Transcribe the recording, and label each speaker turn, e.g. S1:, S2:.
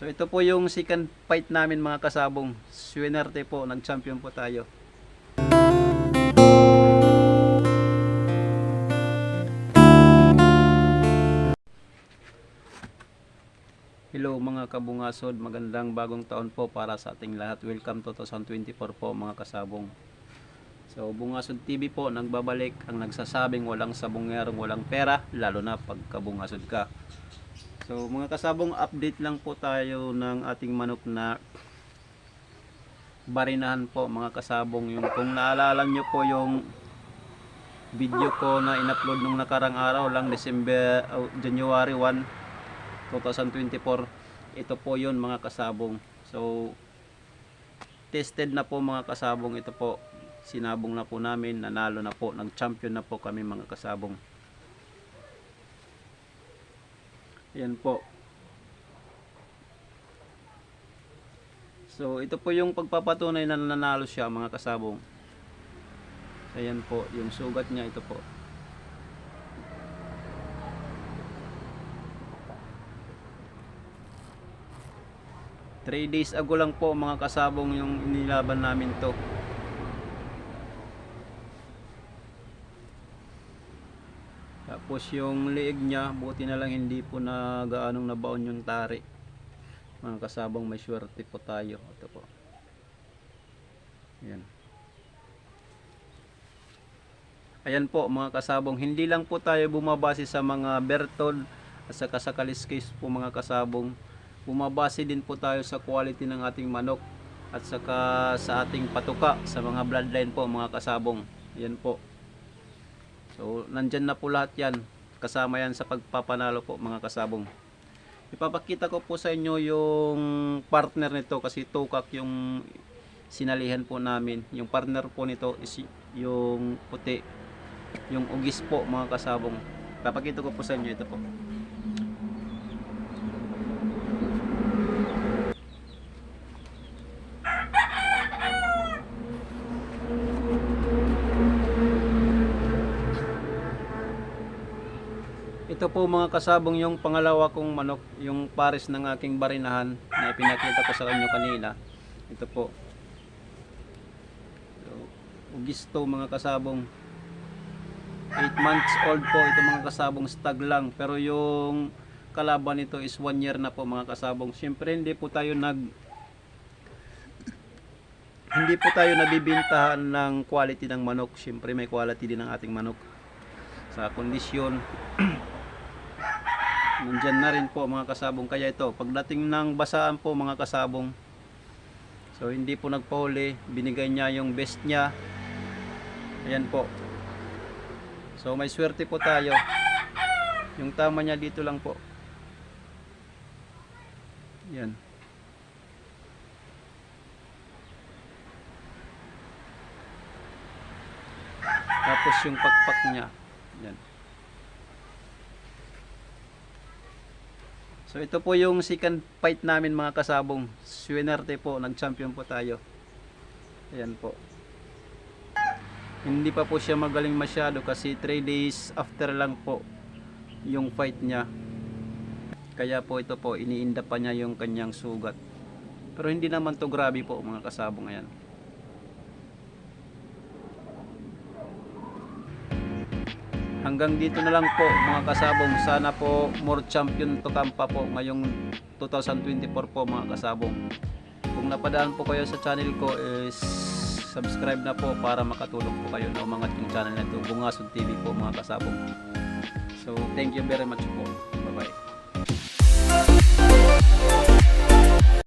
S1: So ito po yung second fight namin mga kasabong. Swinerte po, nag-champion po tayo. Hello mga kabungasod, magandang bagong taon po para sa ating lahat. Welcome to 2024 po mga kasabong. So Bungasod TV po nagbabalik ang nagsasabing walang sabongerong walang pera, lalo na pagkabungasod ka. So mga kasabong update lang po tayo ng ating manok na barinahan po mga kasabong. Yung kung naalala nyo po yung video ko na in-upload nung nakarang araw lang December oh, January 1 2024 ito po yun mga kasabong. So tested na po mga kasabong. Ito po sinabong na po namin nanalo na po nag champion na po kami mga kasabong yan po. So ito po yung pagpapatunay na nanalo siya mga kasabong. Ayan po yung sugat niya ito po. 3 days ago lang po mga kasabong yung inilaban namin to. Tapos yung liig niya, buti na lang hindi po na gaanong nabaon yung tari. Mga kasabong may swerte po tayo. Ito po. Ayan. Ayan po mga kasabong, hindi lang po tayo bumabase sa mga Bertol at saka sa kaliskis po mga kasabong bumabase din po tayo sa quality ng ating manok at saka sa ating patuka sa mga bloodline po mga kasabong yan po so nandyan na po lahat yan. Kasama yan sa pagpapanalo po mga kasabong. Ipapakita ko po sa inyo yung partner nito kasi tukak yung sinalihan po namin. Yung partner po nito is yung puti. Yung ugis po mga kasabong. Papakita ko po sa inyo. Ito po Ito po mga kasabong yung pangalawa kong manok, yung pares ng aking barinahan na ipinakita ko sa inyo kanina. Ito po. So, ugis to mga kasabong. 8 months old po ito mga kasabong stag lang. Pero yung kalaban nito is 1 year na po mga kasabong. Siyempre hindi po tayo nag hindi po tayo nabibintahan ng quality ng manok. Siyempre may quality din ng ating manok sa kondisyon nandyan na rin po mga kasabong. Kaya ito pagdating ng basaan po mga kasabong so hindi po nagpahuli binigay niya yung best niya. Ayan po. So may swerte po tayo. Yung tama niya dito lang po. Yan tapos yung pakpak niya. Yan So ito po yung second fight namin mga kasabong. Swinerte po, nag-champion po tayo. Ayan po. Hindi pa po siya magaling masyado kasi 3 days after lang po yung fight niya. Kaya po ito po, iniinda pa niya yung kanyang sugat. Pero hindi naman to grabe po mga kasabong ayan. Hanggang dito na lang po mga kasabong. Sana po more champion to come pa po ngayong 2024 po mga kasabong. Kung napadaan po kayo sa channel ko is subscribe na po para makatulong po kayo na umangat yung channel na ito. Bungasod TV po mga kasabong. So thank you very much po. Bye bye.